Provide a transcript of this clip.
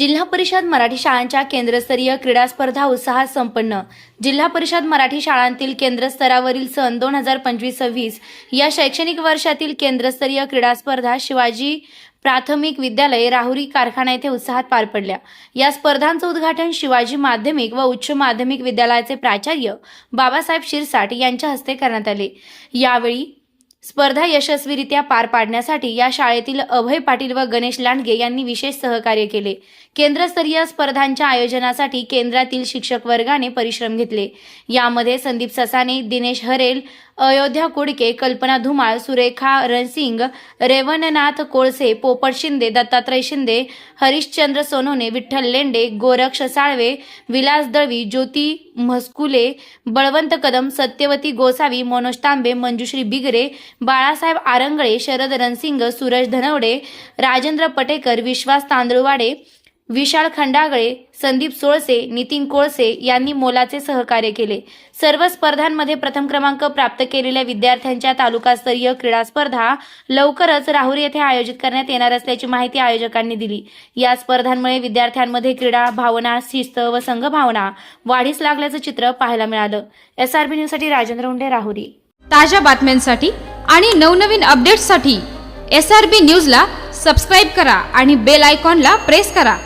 जिल्हा परिषद मराठी शाळांच्या केंद्रस्तरीय क्रीडा स्पर्धा उत्साहात संपन्न. जिल्हा परिषद मराठी शाळांतील केंद्रस्तरावरील सन दोन हजार पंचवीस सव्वीस या शैक्षणिक वर्षातील केंद्रस्तरीय क्रीडा स्पर्धा शिवाजी प्राथमिक विद्यालय राहुरी कारखाना येथे उत्साहात पार पडल्या. या स्पर्धांचं उद्घाटन शिवाजी माध्यमिक व उच्च माध्यमिक विद्यालयाचे प्राचार्य बाबासाहेब शिरसाट यांच्या हस्ते करण्यात आले. यावेळी स्पर्धा यशस्वीरित्या पार पाडण्यासाठी या शाळेतील अभय पाटील व गणेश लांडगे यांनी विशेष सहकार्य केले. केंद्रस्तरीय स्पर्धांच्या आयोजनासाठी केंद्रातील शिक्षक वर्गाने परिश्रम घेतले. यामध्ये संदीप ससाने दिनेश हरेल अयोध्या कुडके कल्पना धुमाळ सुरेखा रणसिंग रेवणनाथ कोळसे पोपट शिंदे दत्तात्रय शिंदे हरिश्चंद्र सोनोने विठ्ठल लेंडे गोरक्ष साळवे विलास दळवी ज्योती म्हस्कुले बळवंत कदम सत्यवती गोसावी मनोज तांबे मंजुश्री बिगरे बाळासाहेब आरंगळे शरद रणसिंग सूरज धनवडे राजेंद्र पटेकर विश्वास तांदळवाडे विशाल खंडागळे संदीप सोळसे नितीन कोळसे यांनी मोलाचे सहकार्य केले. सर्व स्पर्धांमध्ये प्रथम क्रमांक प्राप्त केलेल्या विद्यार्थ्यांच्या तालुकास्तरीय क्रीडा स्पर्धा लवकरच राहुरी येथे आयोजित करण्यात येणार असल्याची माहिती आयोजकांनी दिली. या स्पर्धांमुळे विद्यार्थ्यांमध्ये क्रीडा भावना शिस्त व संघभावना वाढीस लागल्याचं चित्र पाहायला मिळालं. एसआरबी न्यूजसाठी राजेंद्र उंडे राहुरी. ताज्या बातम्यांसाठी आणि नवनवीन अपडेट्ससाठी एस आर बी न्यूजला सबस्क्राईब करा आणि बेल आयकॉनला प्रेस करा.